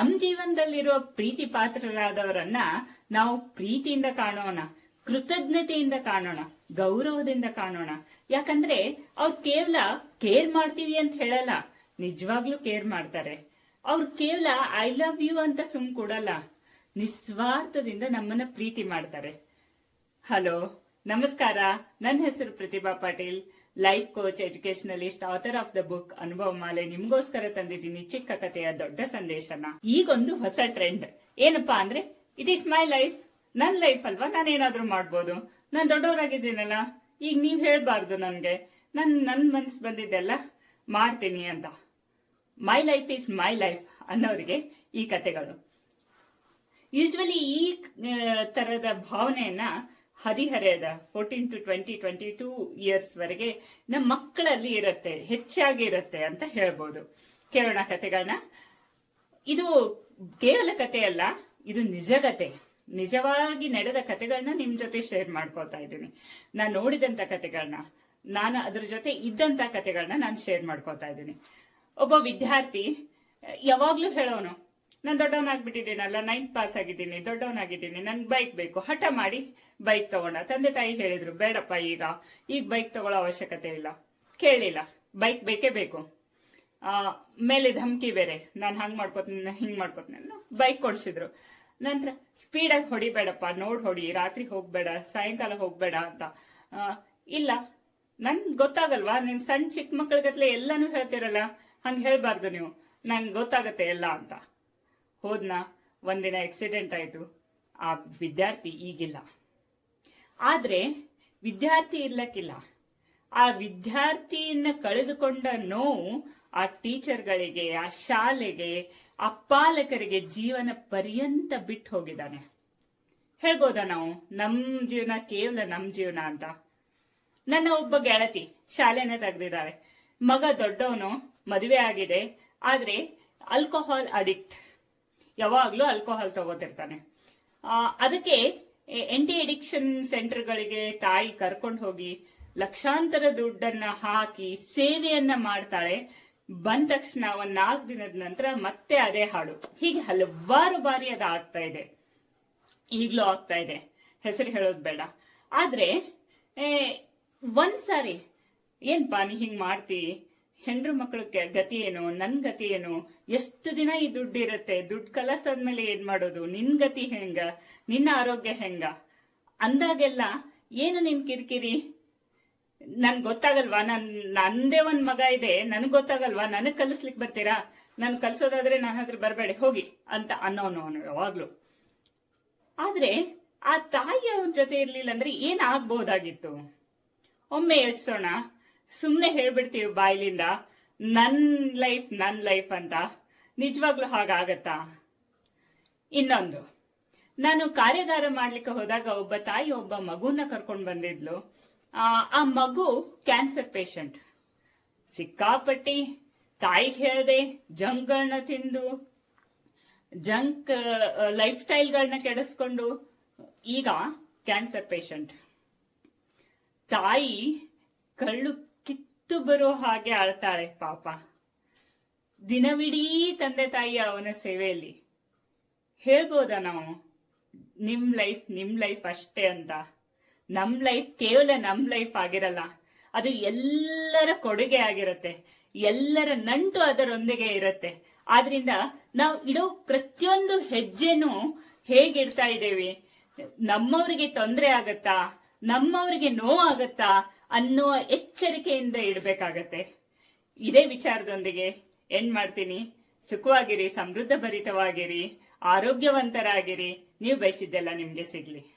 ನಮಗಿರೋ ಪ್ರೀತಿ ಪಾತ್ರರಾದವರನ್ನ ನಾವು ಪ್ರೀತಿಯಿಂದ ಕಾಣೋಣ, ಕೃತಜ್ಞತೆಯಿಂದ ಕಾಣೋಣ, ಗೌರವದಿಂದ ಕಾಣೋಣ. ಯಾಕಂದ್ರೆ ಅವ್ರು ಕೇವಲ ಕೇರ್ ಮಾಡ್ತೀವಿ ಅಂತ ಹೇಳಲ್ಲ, ನಿಜವಾಗ್ಲೂ ಕೇರ್ ಮಾಡ್ತಾರೆ. ಅವ್ರು ಕೇವಲ ಐ ಲವ್ ಯು ಅಂತ ಸುಮ್ ಕೊಡಲ್ಲ, ನಿಸ್ವಾರ್ಥದಿಂದ ನಮ್ಮನ್ನ ಪ್ರೀತಿ ಮಾಡ್ತಾರೆ. ಹಲೋ? ನಮಸ್ಕಾರ. ನನ್ನ ಹೆಸರು Prathibha Patil. Life coach educationalist author of the book Anubhava Maale ನಿಮ್ಗೋಸ್ಕರ ತಂದಿದ್ದೀನಿ ಚಿಕ್ಕ ಕಥೆಯ ದೊಡ್ಡ ಸಂದೇಶನ. ಈಗೊಂದು ಹೊಸ ಟ್ರೆಂಡ್ ಏನಪ್ಪಾ ಅಂದ್ರೆ ಇಟ್ ಈಸ್ ಮೈ ಲೈಫ್ ನನ್ ಲೈಫ್ ಅಲ್ವಾ? ನಾನೇನಾದ್ರೂ ಮಾಡ್ಬೋದು. ನಾನು ದೊಡ್ಡವರಾಗಿದ್ದೀನಲ್ಲ? ಈಗ ನೀವ್ ಹೇಳ್ಬಾರ್ದು ನನ್ಗೆ. ನನ್ ನನ್ ಮನ್ಸ್ ಬಂದಿದ್ದೆಲ್ಲ ಮಾಡ್ತೀನಿ ಅಂತ. My life is my life ಅನ್ನೋರಿಗೆ ಈ ಕತೆಗಳು ಯೂಶ್ವಲಿ ಈ ತರದ ಭಾವನೆಯನ್ನ ಹದಿಹರೆಯದ fourteen to twenty twenty two years ವರೆಗೆ ನಮ್ಮ ಮಕ್ಕಳಲ್ಲಿ ಇರುತ್ತೆ, ಹೆಚ್ಚಾಗಿ ಇರುತ್ತೆ ಅಂತ ಹೇಳ್ಬೋದು. ಕೇಳೋಣ ಕತೆಗಳನ್ನ. ಇದು ಕೇವಲ ಕತೆ ಅಲ್ಲ, ಇದು ನಿಜ ಕತೆ. ನಿಜವಾಗಿ ನಡೆದ ಕತೆಗಳನ್ನ ನಿಮ್ ಜೊತೆ ಶೇರ್ ಮಾಡ್ಕೋತಾ ಇದ್ದೀನಿ. ನಾನು ನೋಡಿದಂತ ಕತೆಗಳನ್ನ ನಾನು ಅದ್ರ ಜೊತೆ ಇದ್ದಂತ ಕತೆಗಳನ್ನ ನಾನು ಶೇರ್ ಮಾಡ್ಕೋತಾ ಇದ್ದೀನಿ. ಒಬ್ಬ ವಿದ್ಯಾರ್ಥಿ, ಯಾವಾಗ್ಲೂ ಹೇಳೋನು ನಾನು ದೊಡ್ಡವನಾಗ್ಬಿಟ್ಟಿದ್ದೀನಲ್ಲ ನೈನ್ತ್ ಪಾಸ್ ಆಗಿದ್ದೀನಿ ದೊಡ್ಡವನಾಗಿದ್ದೀನಿ ನನ್ ಬೈಕ್ ಬೇಕು. ಹಠ ಮಾಡಿ ಬೈಕ್ ತಗೊಂಡ. ತಂದೆ ತಾಯಿ ಹೇಳಿದ್ರು ಬೇಡಪ್ಪ ಈಗ ಈಗ ಬೈಕ್ ತಗೊಳ್ಳೋ ಅವಶ್ಯಕತೆ ಇಲ್ಲ. ಕೇಳಿಲ್ಲ ಬೈಕ್ ಬೇಕೇ ಬೇಕು. ಆ, ಮೇಲೆ ಧಮಕಿ ಬೇರೆ. ನಾನು ಹಂಗ್ ಮಾಡ್ಕೋತೀನಿ ಹಿಂಗ್ ಮಾಡ್ಕೋತೀನಿ ಬೈಕ್ ಕೊಡ್ಸಿದ್ರು. ನಂತರ ಸ್ಪೀಡಾಗಿ ಹೊಡಿಬೇಡಪ್ಪ ನೋಡ್ ಹೊಡಿ ರಾತ್ರಿ ಹೋಗ್ಬೇಡ ಸಾಯಂಕಾಲ ಹೋಗ್ಬೇಡ ಅಂತ. ಇಲ್ಲ ನನ್ ಗೊತ್ತಾಗಲ್ವಾ ನೀನು ಸಣ್ಣ ಚಿಕ್ಕ ಮಕ್ಕಳಿಗತ್ಲೆ ಎಲ್ಲಾನು ಹೇಳ್ತಿರಲ್ಲ ಹಂಗ್ ಹೇಳ್ಬಾರ್ದು ನೀವು. ನಂಗೆ ಗೊತ್ತಾಗತ್ತೆ ಎಲ್ಲ ಅಂತ. ಹೋದ್ನಾ? ಒಂದಿನ ಆಕ್ಸಿಡೆಂಟ್ ಆಯ್ತು. ಆ ವಿದ್ಯಾರ್ಥಿ ಈಗಿಲ್ಲ. ಆದರೆ ವಿದ್ಯಾರ್ಥಿ ಇರ್ಲಕ್ಕಿಲ್ಲ. ಆ ವಿದ್ಯಾರ್ಥಿಯನ್ನ ಕಳೆದುಕೊಂಡ ನೋವು ಆ ಟೀಚರ್ಗಳಿಗೆ, ಆ ಶಾಲೆಗೆ, ಆ ಪಾಲಕರಿಗೆ ಜೀವನ ಪರ್ಯಂತ ಬಿಟ್ಟು ಹೋಗಿದ್ದಾನೆ. ಹೇಳ್ಬೋದಾ ನಾವು? ನಮ್ಮ ಜೀವನ ಕೇವಲ ನಮ್ಮ ಜೀವನ ಅಂತ. ನನ್ನ ಒಬ್ಬ ಗೆಳತಿ ಶಾಲೆನೇ ತೆಗೆದಿದ್ದಾರೆ. ಮಗ ದೊಡ್ಡವನು ಮದುವೆ ಆಗಿದೆ. ಆದರೆ ಆಲ್ಕೋಹಾಲ್ ಅಡಿಕ್ಟ್ ಯಾವಾಗ್ಲೂ ಆಲ್ಕೋಹಾಲ್ ತಗೋತಿರ್ತಾನೆ. ಅದಕ್ಕೆ ಎಂಟಿ ಅಡಿಕ್ಷನ್ ಸೆಂಟರ್ಗಳಿಗೆ ತಾಯಿ ಕರ್ಕೊಂಡು ಹೋಗಿ ಲಕ್ಷಾಂತರ ದುಡ್ಡನ್ನ ಹಾಕಿ ಸೇವೆಯನ್ನ ಮಾಡ್ತಾಳೆ. ಬಂದ ತಕ್ಷಣ ಒಂದ್ ನಾಲ್ಕು ದಿನದ ನಂತರ ಮತ್ತೆ ಅದೇ ಹಾಡು ಹೀಗೆ ಹಲವಾರು ಬಾರಿ ಅದು ಆಗ್ತಾ ಇದೆ. ಈಗ್ಲೂ ಆಗ್ತಾ ಇದೆ. ಹೆಸರು ಹೇಳೋದು ಬೇಡ. ಆದ್ರೆ ಒಂದ್ಸಾರಿ ಒಂದ್ ಸಾರಿ ಏನ್ಪಾ ನೀ ಹಿಂಗ್ ಮಾಡ್ತಿ? ಹೆಂಡ್ರು ಮಕ್ಕಳ ಗತಿ ಏನು? ನನ್ ಗತಿ ಏನು? ಎಷ್ಟು ದಿನ ಈ ದುಡ್ಡು ಇರುತ್ತೆ? ದುಡ್ಡು ಕಲಸಾದ್ಮೇಲೆ ಏನ್ ಮಾಡೋದು? ನಿನ್ ಗತಿ ಹೆಂಗ? ನಿನ್ನ ಆರೋಗ್ಯ ಹೆಂಗ? ಅಂದಾಗೆಲ್ಲ ಏನು ನಿನ್ ಕಿರಿಕಿರಿ? ನನ್ ಗೊತ್ತಾಗಲ್ವಾ? ನನ್ ನಂದೇ ಒಂದ್ ಮಗ ಇದೆ. ನನ್ಗೆ ಗೊತ್ತಾಗಲ್ವಾ? ನನಗ್ ಕಲಿಸ್ಲಿಕ್ ಬರ್ತೀರಾ? ನನ್ ಕಲ್ಸೋದಾದ್ರೆ ನನ್ನ ಹತ್ರ ಬರಬೇಡಿ. ಹೋಗಿ ಅಂತ ಅನ್ನೋನು ಅವನು ಆದ್ರೆ ಆ ತಾಯಿ ಅವನ ಜೊತೆ ಇರ್ಲಿಲ್ಲ ಅಂದ್ರೆ ಏನ್ ಆಗ್ಬಹುದಾಗಿತ್ತು ಒಮ್ಮೆ ಯೋಚಿಸೋಣ. ಸುಮ್ನೆ ಹೇಳ್ಬಿಡ್ತೀವಿ ಬಾಯ್ಲಿಂದ, ನನ್ ಲೈಫ್ ನನ್ ಲೈಫ್ ಅಂತ. ನಿಜವಾಗ್ಲೂ ಹಾಗಾಗತ್ತಾ? ಇನ್ನೊಂದು. ನಾನು ಕಾರ್ಯಾಗಾರ ಮಾಡ್ಲಿಕ್ಕೆ ಹೋದಾಗ ಒಬ್ಬ ತಾಯಿ ಒಬ್ಬ ಮಗುನ ಕರ್ಕೊಂಡು ಬಂದಿದ್ಲು. ಆ ಆ ಮಗು ಕ್ಯಾನ್ಸರ್ ಪೇಷಂಟ್ ಸಿಕ್ಕಾಪಟ್ಟಿ ತಾಯಿ ಹೇಳದೆ ಜಂಕ್ಗಳನ್ನ ತಿಂದು ಜಂಕ್ ಲೈಫ್ ಸ್ಟೈಲ್ಗಳನ್ನ ಕೆಡಿಸ್ಕೊಂಡು, ಈಗ ಕ್ಯಾನ್ಸರ್ ಪೇಷಂಟ್ ತಾಯಿ ಕಳ್ಳು ಕಿತ್ತು ಬರೋ ಹಾಗೆ ಅಳ್ತಾಳೆ ಪಾಪ. ದಿನವಿಡೀ ತಂದೆ ತಾಯಿ ಅವನ ಸೇವೆಯಲ್ಲಿ. ಹೇಳ್ಬೋದಾ ನಾವು? ನಿಮ್ ಲೈಫ್ ನಿಮ್ ಲೈಫ್ ಅಷ್ಟೇ ಅಂತ. ನಮ್ ಲೈಫ್ ಕೇವಲ ನಮ್ ಲೈಫ್ ಆಗಿರಲ್ಲ, ಅದು ಎಲ್ಲರ ಕೊಡುಗೆ ಆಗಿರುತ್ತೆ. ಎಲ್ಲರ ನಂಟು ಅದರೊಂದಿಗೆ ಇರುತ್ತೆ. ಆದ್ರಿಂದ ನಾವು ಇಡೋ ಪ್ರತಿಯೊಂದು ಹೆಜ್ಜೆನೂ ಹೇಗಿಡ್ತಾ ಇದ್ದೇವೆ? ನಮ್ಮವರಿಗೆ ತೊಂದರೆ ಆಗತ್ತಾ? ನಮ್ಮವರಿಗೆ ನೋವಾಗತ್ತಾ? ಅನ್ನುವ ಎಚ್ಚರಿಕೆಯಿಂದ ಇಡಬೇಕಾಗತ್ತೆ. ಇದೇ ವಿಚಾರದೊಂದಿಗೆ ಎಂಡ್ ಮಾಡ್ತೀನಿ. ಸುಖವಾಗಿರಿ ಸಮೃದ್ಧ ಭರಿತವಾಗಿರಿ ಆರೋಗ್ಯವಂತರಾಗಿರಿ. ನೀವು ಬಯಸಿದ್ದೆಲ್ಲ ನಿಮ್ಗೆ ಸಿಗ್ಲಿ.